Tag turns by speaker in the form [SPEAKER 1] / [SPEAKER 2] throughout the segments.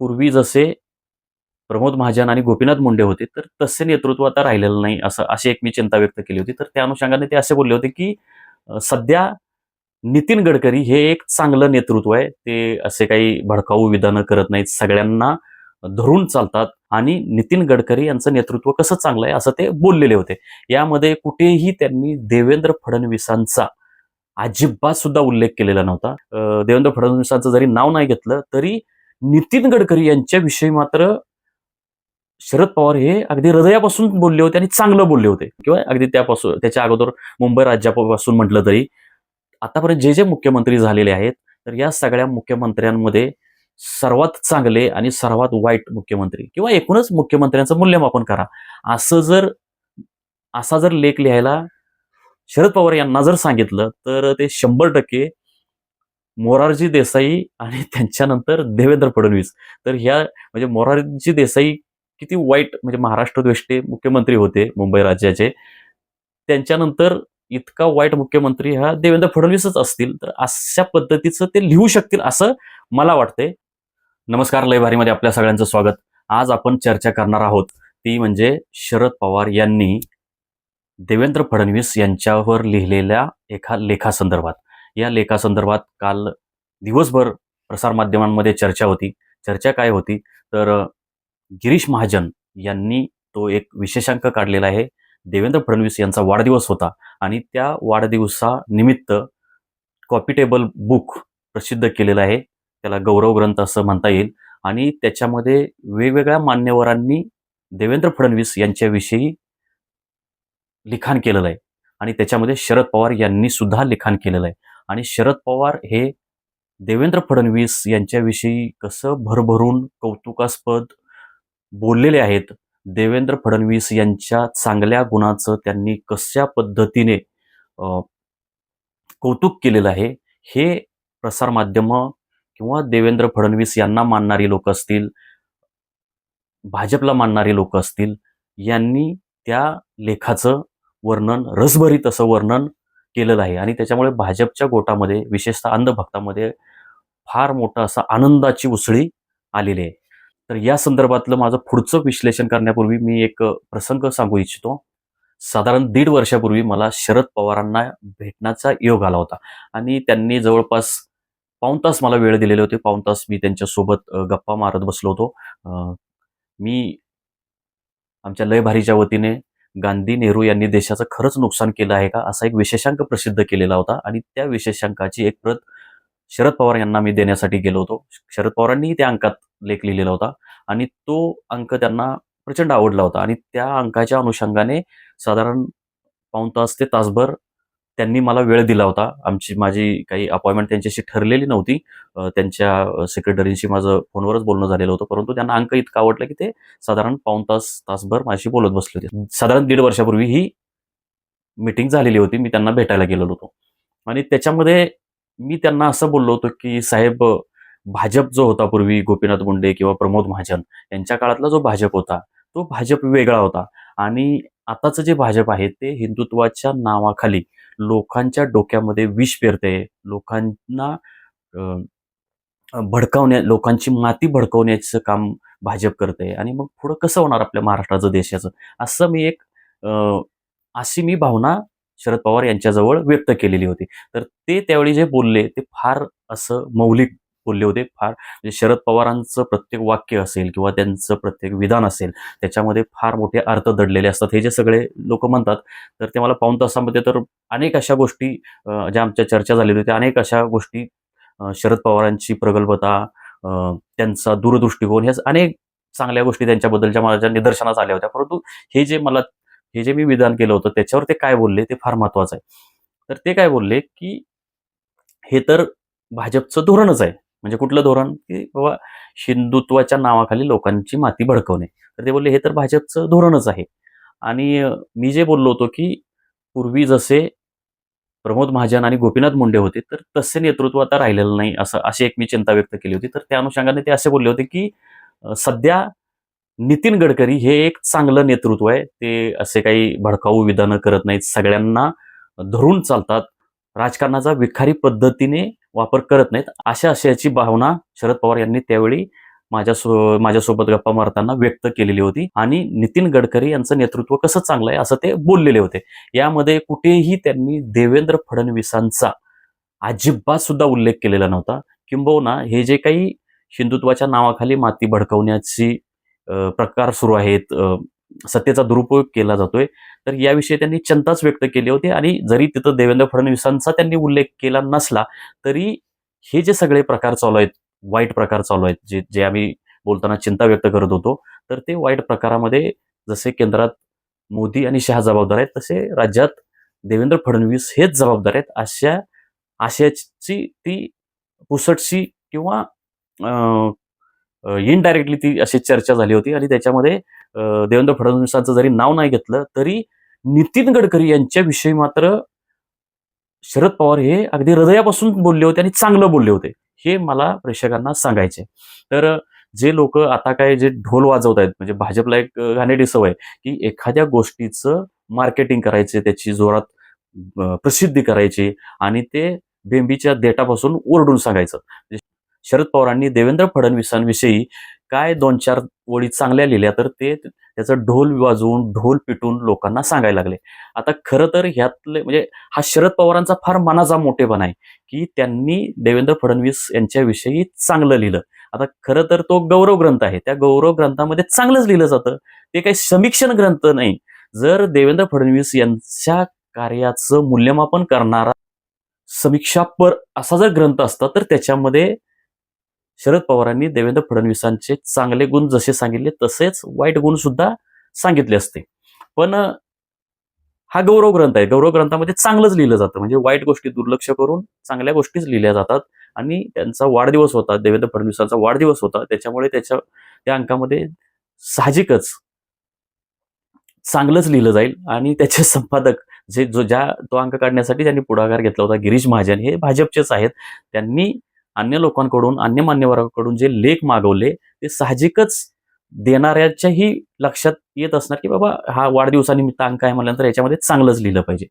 [SPEAKER 1] पूर्वी जसे प्रमोद महाजन आणि गोपीनाथ मुंडे होते तर तसे नेतृत्व आता राहिलेलं नाही असं अशी एक मी चिंता व्यक्त केली होती. तर त्या अनुषंगाने ते असे बोलले होते की सध्या नितीन गडकरी हे एक चांगलं नेतृत्व आहे. ते असे काही भडकाऊ विधानं करत नाहीत. सगळ्यांना धरून चालतात. आणि नितीन गडकरी यांचं नेतृत्व कसं चांगलं आहे असं ते बोललेले होते. यामध्ये कुठेही त्यांनी देवेंद्र फडणवीसांचा अजिबात सुद्धा उल्लेख केलेला नव्हता. देवेंद्र फडणवीसांचं जरी नाव नाही घेतलं तरी नितीन गडकरी यांच्याविषयी मात्र शरद पवार हे अगदी हृदयापासून बोलले होते आणि चांगलं बोलले होते. किंवा अगदी त्यापासून त्याच्या अगोदर मुंबई राज्यापासून म्हटलं तरी आतापर्यंत जे जे मुख्यमंत्री झालेले आहेत तर या सगळ्या मुख्यमंत्र्यांमध्ये सर्वात चांगले आणि सर्वात वाईट मुख्यमंत्री किंवा एकूणच मुख्यमंत्र्यांचं मूल्यमापन करा. असं जर असा जर लेख लिहायला शरद पवार यांना जर सांगितलं तर ते शंभर टक्के मोरारजी देसाई आणि त्यांच्यानंतर देवेंद्र फडणवीस. तर ह्या म्हणजे मोरारजी देसाई किती वाईट म्हणजे महाराष्ट्रद्वेष्टे मुख्यमंत्री होते मुंबई राज्याचे. त्यांच्यानंतर इतका वाईट मुख्यमंत्री हा देवेंद्र फडणवीसच असतील. तर अशा पद्धतीचं ते लिहू शकतील असं मला वाटते. नमस्कार लयभारीमध्ये आपल्या सगळ्यांचं स्वागत. आज आपण चर्चा करणार आहोत ती म्हणजे शरद पवार यांनी देवेंद्र फडणवीस यांच्यावर लिहिलेल्या एका लेखासंदर्भात. या लेखासंदर्भात काल दिवसभर प्रसारमाध्यमांमध्ये चर्चा होती. चर्चा काय होती? तर गिरीश महाजन यांनी तो एक विशेषांक काढलेला आहे. देवेंद्र फडणवीस यांचा वाढदिवस होता आणि त्या वाढदिवसानिमित्त कॉपिटेबल बुक प्रसिद्ध केलेलं आहे. त्याला गौरव ग्रंथ असं म्हणता येईल. आणि त्याच्यामध्ये वेगवेगळ्या मान्यवरांनी देवेंद्र फडणवीस यांच्याविषयी लिखाण केलेलं आहे. आणि त्याच्यामध्ये शरद पवार यांनी सुद्धा लिखाण केलेलं आहे. आणि शरद पवार हे देवेंद्र फडणवीस यांच्याविषयी कसं भरभरून कौतुकास्पद बोललेले आहेत देवेंद्र फडणवीस यांच्या चांगल्या गुणाचं त्यांनी कशा पद्धतीने कौतुक केलेलं आहे हे प्रसारमाध्यमं किंवा देवेंद्र फडणवीस यांना मानणारी लोक असतील भाजपला मानणारी लोक असतील यांनी त्या लेखाचं वर्णन रसभरीत असं वर्णन केलेलं आहे. आणि त्याच्यामुळे भाजपच्या गोटामध्ये विशेषतः अंधभक्तामध्ये फार मोठं असं आनंदाची उसळी आलेली आहे. तर या संदर्भातलं माझं पुढचं विश्लेषण करण्यापूर्वी मी एक प्रसंग सांगू इच्छितो. साधारण दीड वर्षापूर्वी मला शरद पवारांना भेटण्याचा योग आला होता. आणि त्यांनी जवळपास पाऊण तास मला वेळ दिलेले होते. पाऊण तास मी त्यांच्यासोबत गप्पा मारत बसलो होतो. मी आमच्या लयभारीच्या वतीने गांधी नेहरू यांनी देशाचं खरंच नुकसान केलं आहे का? असा एक विशेषांक प्रसिद्ध केलेला होता. आणि त्या विशेषांकाची एक प्रत शरद पवार यांना मी देण्यासाठी गेलो होतो. शरद पवारांनी त्या अंकात लेख लिहिलेला होता. आणि तो अंक त्यांना प्रचंड आवडला होता. आणि त्या अंकाच्या अनुषंगाने साधारण पाऊण तास ते तासभर त्यांनी मला वेळ दिला होता. आमची माझी काही अपॉइंटमेंट त्यांच्याशी ठरलेली नव्हती. त्यांच्या सेक्रेटरींशी माझं फोनवरच बोलणं झालेलं होतं. परंतु त्यांना अंक इतका आवडला की ते साधारण पाऊण तास तासभर माझ्याशी बोलत बसले होते. साधारण दीड वर्षापूर्वी ही मीटिंग झालेली होती. मी त्यांना भेटायला गेलेलो होतो. आणि त्याच्यामध्ये मी त्यांना असं बोललो होतो की साहेब भाजप जो होता पूर्वी गोपीनाथ मुंडे किंवा प्रमोद महाजन यांच्या काळातला जो भाजप होता तो भाजप वेगळा होता. आणि आताचं जे भाजप आहे ते हिंदुत्वाच्या नावाखाली लोकांच्या डोक्यामध्ये विष पेरते. लोकांना भडकावण्या लोकांची माती भडकवण्याचं काम भाजप करते. आणि मग पुढं कसं होणार आपल्या महाराष्ट्राचं देशाचं? असं मी एक अशी मी भावना शरद पवार यांच्याजवळ व्यक्त केलेली होती. तर ते त्यावेळी जे बोलले ते फार असं मौलिक बोलले होते. फार म्हणजे शरद पवारांचं प्रत्येक वाक्य असेल किंवा त्यांचं प्रत्येक विधान असेल त्याच्यामध्ये फार मोठे अर्थ दडलेले असतात. हे जे सगळे लोक म्हणतात तर ते मला पाऊण तासामध्ये तर अनेक अशा गोष्टी ज्या आमच्या चर्चा झालेल्या होत्या अनेक अशा गोष्टी शरद पवारांची प्रगल्भता त्यांचा दूरदृष्टिकोन ह्या अनेक चांगल्या गोष्टी त्यांच्याबद्दलच्या माझ्या निदर्शनास आल्या होत्या. परंतु हे जे मला हे जे मी विधान केलं होतं त्याच्यावर ते काय बोलले ते फार महत्वाचं आहे. तर ते काय बोलले की हे तर भाजपचं धोरणच आहे. म्हणजे कुठलं धोरण की बाबा हिंदुत्वाच्या नावाखाली लोकांची माती भडकवणे. तर ते बोलले हे तर भाजपचं धोरणच आहे. आणि मी जे बोललो होतो की पूर्वी जसे प्रमोद महाजन आणि गोपीनाथ मुंडे होते तर तसे नेतृत्व आता राहिलेलं नाही असं अशी एक मी चिंता व्यक्त केली होती. तर त्या अनुषंगाने ते असे बोलले होते की सध्या नितीन गडकरी हे एक चांगलं नेतृत्व आहे. ते असे काही भडकाऊ विधानं करत नाहीत. सगळ्यांना धरून चालतात. राजकारणाचा विखारी पद्धतीने वापर करत नाहीत. अशा आशयाची भावना शरद पवार यांनी त्यावेळी माझ्या माझ्यासोबत गप्पा मारताना व्यक्त केलेली होती. आणि नितीन गडकरी यांचं नेतृत्व कसं चांगलं आहे असं ते बोललेले होते. यामध्ये कुठेही त्यांनी देवेंद्र फडणवीसांचा अजिबात सुद्धा उल्लेख केलेला नव्हता. किंबहुना हे जे काही हिंदुत्वाच्या नावाखाली माती भडकवण्याची प्रकार सुरू आहेत सत्तेचा दुरुपयोग केला जातोय. तर याविषयी त्यांनी चिंताच व्यक्त केली होती आणि जरी तिथं देवेंद्र फडणवीसांचा त्यांनी उल्लेख केला नसला तरी हे जे सगळे प्रकार चालू आहेत वाईट प्रकार चालू आहेत जे जे आम्ही बोलताना चिंता व्यक्त करत होतो तर ते वाईट प्रकारामध्ये जसे केंद्रात मोदी आणि शहा जबाबदार आहेत तसे राज्यात देवेंद्र फडणवीस हेच जबाबदार आहेत. अशा आशयाची ती पुसटशी किंवा इनडायरेक्टली ती अशी चर्चा झाली होती आणि त्याच्यामध्ये देवेंद्र फडणवीसांचं जरी नाव नाही घेतलं तरी नितीन गडकरी यांच्याविषयी मात्र शरद पवार हे अगदी हृदयापासून बोलले होते आणि चांगलं बोलले होते. हे मला प्रेक्षकांना सांगायचे. तर जे लोक आता काय जे ढोल वाजवत आहेत म्हणजे भाजपला एक अ, सवय की एखाद्या गोष्टीचं मार्केटिंग करायचे त्याची जोरात प्रसिद्धी करायची आणि ते बेंबीच्या देटापासून ओरडून सांगायचं. म्हणजे शरद पवारांनी देवेंद्र फडणवीसांविषयी काय दोन चार ओळी चांगल्या लिहिल्या तर ते त्याचं ढोल वाजवून ढोल पिटून लोकांना सांगायला लागले. आता खरं तर ह्यातले म्हणजे हा शरद पवारांचा फार मनाचा मोठेपणा आहे की त्यांनी देवेंद्र फडणवीस यांच्याविषयी चांगलं लिहिलं. आता खरं तर तो गौरव ग्रंथ आहे. त्या गौरव ग्रंथामध्ये चांगलंच लिहिलं जातं. ते काही समीक्षण ग्रंथ नाही. जर देवेंद्र फडणवीस यांच्या कार्याचं मूल्यमापन करणारा समीक्षापर असा जर ग्रंथ असता तर त्याच्यामध्ये शरद पवारांनी देवेंद्र फडणवीसांचे चांगले गुण जसे सांगितले तसेच वाईट गुण सुद्धा सांगितले असते. पण हा गौरव ग्रंथ आहे. गौरव ग्रंथामध्ये चांगलंच लिहिलं जातं. म्हणजे वाईट गोष्टी दुर्लक्ष करून चांगल्या गोष्टीच लिहिल्या जातात आणि त्यांचा वाढदिवस होता देवेंद्र फडणवीसांचा वाढदिवस होता. त्याच्यामुळे त्याच्या त्या अंकामध्ये साहजिकच चांगलंच लिहिलं जाईल आणि त्याचे संपादक जे जो ज्या तो अंक काढण्यासाठी त्यांनी पुढाकार घेतला होता गिरीश महाजन हे भाजपचेच आहेत. त्यांनी अन्य लोकांकडून अन्य मान्यवरांकडून जे लेख मागवले ते साहजिकच देणाऱ्याच्याही लक्षात येत असणार की बाबा हा वाढदिवसानिमित्त अंक आहे म्हटल्यानंतर याच्यामध्ये चांगलंच लिहिलं पाहिजे.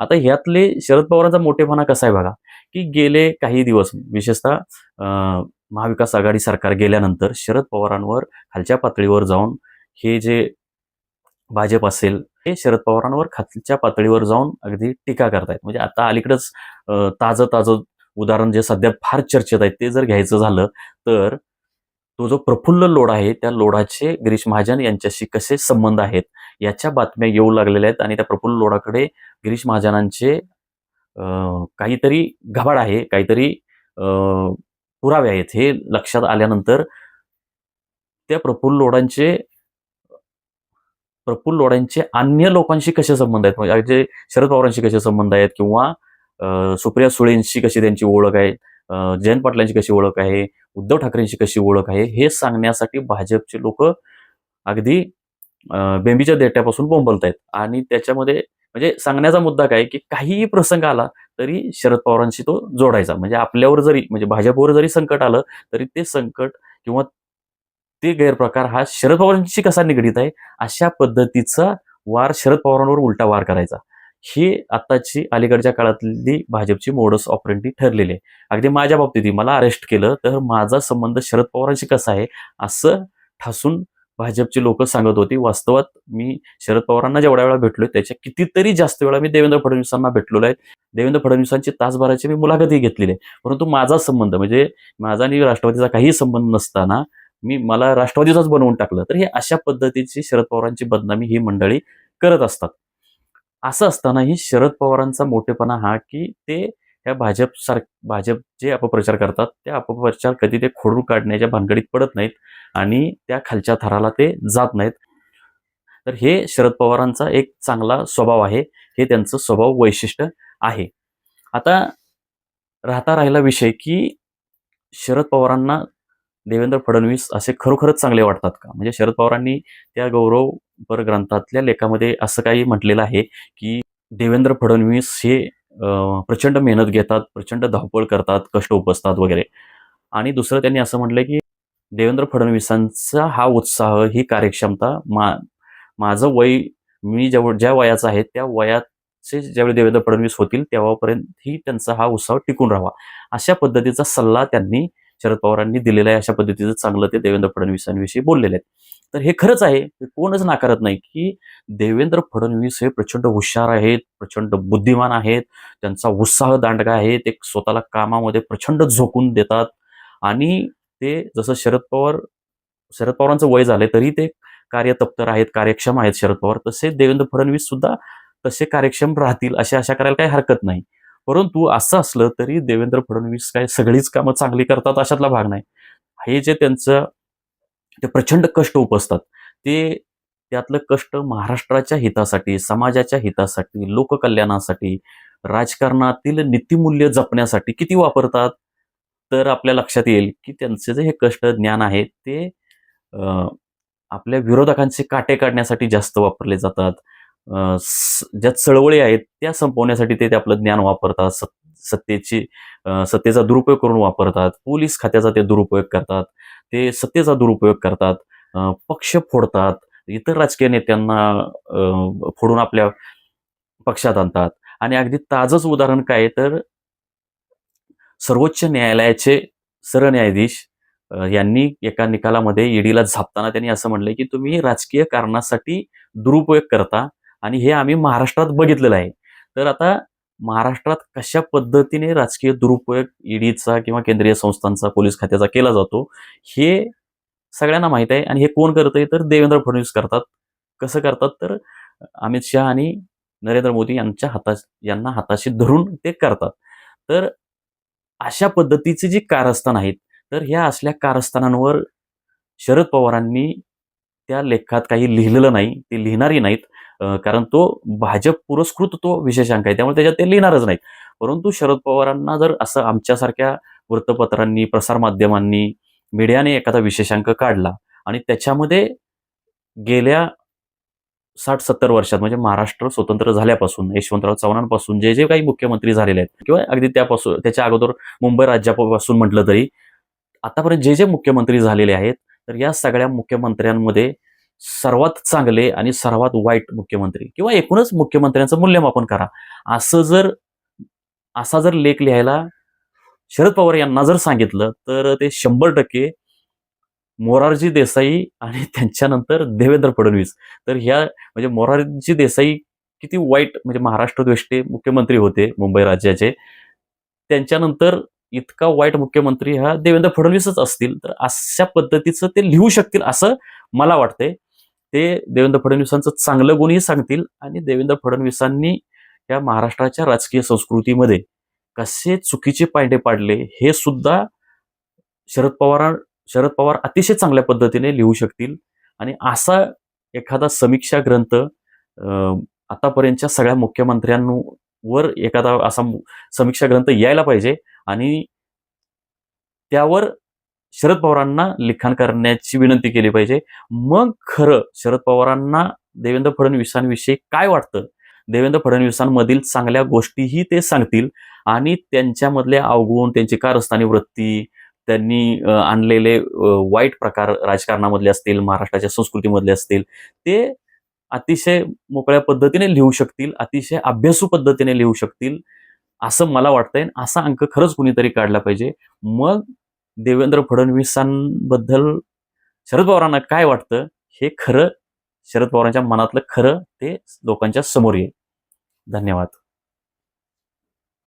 [SPEAKER 1] आता ह्यातले शरद पवारांचा मोठेपणा कसा आहे बघा की गेले काही दिवस विशेषतः महाविकास आघाडी सरकार गेल्यानंतर शरद पवारांवर खालच्या पातळीवर जाऊन हे जे भाजप असेल हे शरद पवारांवर खालच्या पातळीवर जाऊन अगदी टीका करतायत. म्हणजे आता अलीकडंच ताजं ताजं उदाहरण जे सध्या फार चर्चेत आहेत ते जर घ्यायचं झालं तर तो जो प्रफुल्ल लोढ आहे त्या लोढाचे गिरीश महाजन यांच्याशी कसे संबंध आहेत याच्या बातम्या येऊ लागलेल्या आहेत आणि त्या प्रफुल्ल लोढाकडे गिरीश महाजनांचे काहीतरी घबाड आहे काहीतरी पुरावे आहेत हे लक्षात आल्यानंतर त्या प्रफुल्ल लोढांचे प्रफुल्ल लोढांचे अन्य लोकांशी कसे संबंध आहेत? म्हणजे शरद पवारांशी कसे संबंध आहेत? किंवा सुप्रिया सुळेंशी कशी त्यांची ओळख आहे? जयंत पाटलांची कशी ओळख आहे? उद्धव ठाकरेंची कशी ओळख आहे? हे सांगण्यासाठी भाजपचे लोक अगदी बेंबीच्या देट्यापासून बोंबलत आहेत. आणि त्याच्यामध्ये म्हणजे सांगण्याचा मुद्दा काय की काहीही प्रसंग आला तरी शरद पवारांशी तो जोडायचा. म्हणजे आपल्यावर जरी म्हणजे भाजपवर जरी संकट आलं तरी ते संकट किंवा ते गैरप्रकार हा शरद पवारांशी कसा निगडीत आहे? अशा पद्धतीचा वार शरद पवारांवर उलटा वार करायचा. ही आताची अलीकडच्या काळातली भाजपची मोडस ऑपरेंटी ठरलेली आहे. अगदी माझ्या बाबतीत मला अरेस्ट केलं तर माझा संबंध शरद पवारांशी कसा आहे असं ठासून भाजपची लोक सांगत होती. वास्तवात मी शरद पवारांना जेवढ्या वेळा भेटलोय त्याच्या कितीतरी जास्त वेळा मी देवेंद्र फडणवीसांना भेटलेलो आहे. देवेंद्र फडणवीसांची तासभराची मी मुलाखतही घेतलेली आहे. परंतु माझा संबंध म्हणजे माझा आणि राष्ट्रवादीचा काही संबंध नसताना मी मला राष्ट्रवादीचाच बनवून टाकलं. तर हे अशा पद्धतीची शरद पवारांची बदनामी ही मंडळी करत असतात. असं असतानाही शरद पवारांचा मोठेपणा हा की ते ह्या भाजप सार भाजप जे अपप्रचार करतात त्या अपप्रचार कधी ते खोडून काढण्याच्या भानगडीत पडत नाहीत आणि त्या खालच्या थराला ते जात नाहीत. तर हे शरद पवारांचा एक चांगला स्वभाव आहे हे त्यांचं स्वभाव वैशिष्ट्य आहे. आता राहता राहिला विषय की शरद पवारांना देवेंद्र फडणवीस असे खरोखरच चांगले वाटतात का? म्हणजे शरद पवारांनी त्या गौरव पर ग्रंथातल्या लेखामध्ये असं काही म्हटलेलं आहे की देवेंद्र फडणवीस हे प्रचंड मेहनत घेतात प्रचंड धावपळ करतात कष्ट उपसतात वगैरे. आणि दुसरं त्यांनी असं म्हटलं की देवेंद्र फडणवीसांचा हा उत्साह ही कार्यक्षमता मा माझं वय मी जेव्हा ज्या वयाचं आहे त्या वयाचे ज्यावेळी देवेंद्र फडणवीस होतील तेव्हापर्यंत ही त्यांचा हा उत्साह टिकून राहावा. अशा पद्धतीचा सल्ला त्यांनी शरद पवारांनी दिलेलं आहे अशा पद्धतीचं चांगलं ते देवेंद्र फडणवीसांविषयी बोललेले आहेत तर हे खरंच आहे हे कोणच नाकारत नाही की देवेंद्र फडणवीस हे प्रचंड हुशार आहेत प्रचंड बुद्धिमान आहेत त्यांचा उत्साह दांडगा आहे ते स्वतःला कामामध्ये प्रचंड झोकून देतात आणि ते जसं शरद पवार शरद पवारांचं वय झालंय तरी ते कार्यतप्तर आहेत कार्यक्षम आहेत शरद पवार तसे देवेंद्र फडणवीस सुद्धा तसे कार्यक्षम राहतील अशा आशा करायला काही हरकत नाही. परंतु असं असलं तरी देवेंद्र फडणवीस काय सगळीच कामं चांगली करतात अशातला भाग नाही. हे जे त्यांचं ते प्रचंड कष्ट उपसतात ते त्यातलं कष्ट महाराष्ट्राच्या हितासाठी समाजाच्या हितासाठी लोककल्याणासाठी राजकारणातील नीतिमूल्य जपण्यासाठी किती वापरतात तर आपल्या लक्षात येईल की त्यांचे जे हे कष्ट ज्ञान आहे ते अं, आपल्या विरोधकांचे काटे काढण्यासाठी जास्त वापरले जातात. ज्या चळवळी आहेत त्या संपवण्यासाठी ते ते आपलं ज्ञान वापरतात सत- सत्तेची सत्तेचा दुरुपयोग करून वापरतात पोलीस खात्याचा ते दुरुपयोग करतात ते सत्तेचा दुरुपयोग करतात पक्ष फोडतात इतर राजकीय नेत्यांना फोडून आपल्या पक्षात आणतात. आणि अगदी ताजंच उदाहरण काय आहे तर सर्वोच्च न्यायालयाचे सरन्यायाधीश यांनी एका निकालामध्ये ईडीला झापताना त्यांनी असं म्हणलं की तुम्ही राजकीय कारणासाठी दुरुपयोग करता आणि हे आम्ही महाराष्ट्रात बघितलेलं आहे. तर आता महाराष्ट्रात कशा पद्धतीने राजकीय दुरुपयोग ईडीचा किंवा केंद्रीय संस्थांचा पोलीस खात्याचा केला जातो हे सगळ्यांना माहीत आहे. आणि हे कोण करतंय तर देवेंद्र फडणवीस करतात. कसं करतात? तर अमित शहा आणि नरेंद्र मोदी यांच्या हाता यांना हाताशी धरून ते करतात. तर अशा पद्धतीचे जी कारस्थान आहेत तर ह्या असल्या कारस्थानांवर शरद पवारांनी त्या लेखात काही लिहिलेलं नाही ते लिहिणारही नाहीत. कारण तो भाजप पुरस्कृत तो विशेषांक आहे. त्यामुळे त्याच्यात ते लिहिणारच नाहीत. परंतु शरद पवारांना जर असं आमच्यासारख्या वृत्तपत्रांनी प्रसारमाध्यमांनी मीडियाने एखादा विशेषांक काढला आणि त्याच्यामध्ये गेल्या साठ सत्तर वर्षात म्हणजे महाराष्ट्र स्वतंत्र झाल्यापासून यशवंतराव चव्हाणांपासून जे जे काही मुख्यमंत्री झालेले आहेत किंवा अगदी त्यापासून त्याच्या अगोदर मुंबई राज्यापासून म्हटलं तरी आतापर्यंत जे जे मुख्यमंत्री झालेले आहेत तर या सगळ्या मुख्यमंत्र्यांमध्ये सर्वात चांगले आणि सर्वात वाईट मुख्यमंत्री किंवा एकूणच मुख्यमंत्र्यांचं मूल्यमापन करा. असं जर असा जर लेख लिहायला शरद पवार यांना जर सांगितलं तर ते शंभर टक्के मोरारजी देसाई आणि त्यांच्यानंतर देवेंद्र फडणवीस. तर ह्या म्हणजे मोरारजी देसाई किती वाईट म्हणजे महाराष्ट्र द्वेष्टे मुख्यमंत्री होते मुंबई राज्याचे. त्यांच्यानंतर इतका वाईट मुख्यमंत्री हा देवेंद्र फडणवीसच असतील तर अशा पद्धतीचं ते लिहू शकतील असं मला वाटतंय. ते देवेंद्र फडणवीसांचं चांगलं गुणही सांगतील आणि देवेंद्र फडणवीसांनी या महाराष्ट्राच्या राजकीय संस्कृतीमध्ये कसे चुकीचे पायंडे पाडले हे सुद्धा शरद पवार शरद पवार अतिशय चांगल्या पद्धतीने लिहू शकतील. आणि असा एखादा समीक्षा ग्रंथ आतापर्यंतच्या सगळ्या मुख्यमंत्र्यांवर एखादा असा समीक्षा ग्रंथ यायला पाहिजे आणि त्यावर शरद पवारांना लिखाण करण्याची विनंती केली पाहिजे. मग खरं शरद पवारांना देवेंद्र फडणवीसांविषयी काय वाटतं? देवेंद्र फडणवीसांमधील चांगल्या गोष्टीही ते सांगतील आणि त्यांच्यामधले अवगुण त्यांची कारस्थानी वृत्ती त्यांनी आणलेले वाईट प्रकार राजकारणामधले असतील महाराष्ट्राच्या संस्कृतीमधले असतील ते अतिशय मोकळ्या पद्धतीने लिहू शकतील अतिशय अभ्यासू पद्धतीने लिहू शकतील असं मला वाटतंय. असा अंक खरंच कुणीतरी काढला पाहिजे. मग देवेंद्र फडणवीसांबद्दल शरद पवारांना काय वाटतं? हे खरं शरद पवारांच्या मनातलं खरं ते लोकांच्या समोर येईल. धन्यवाद.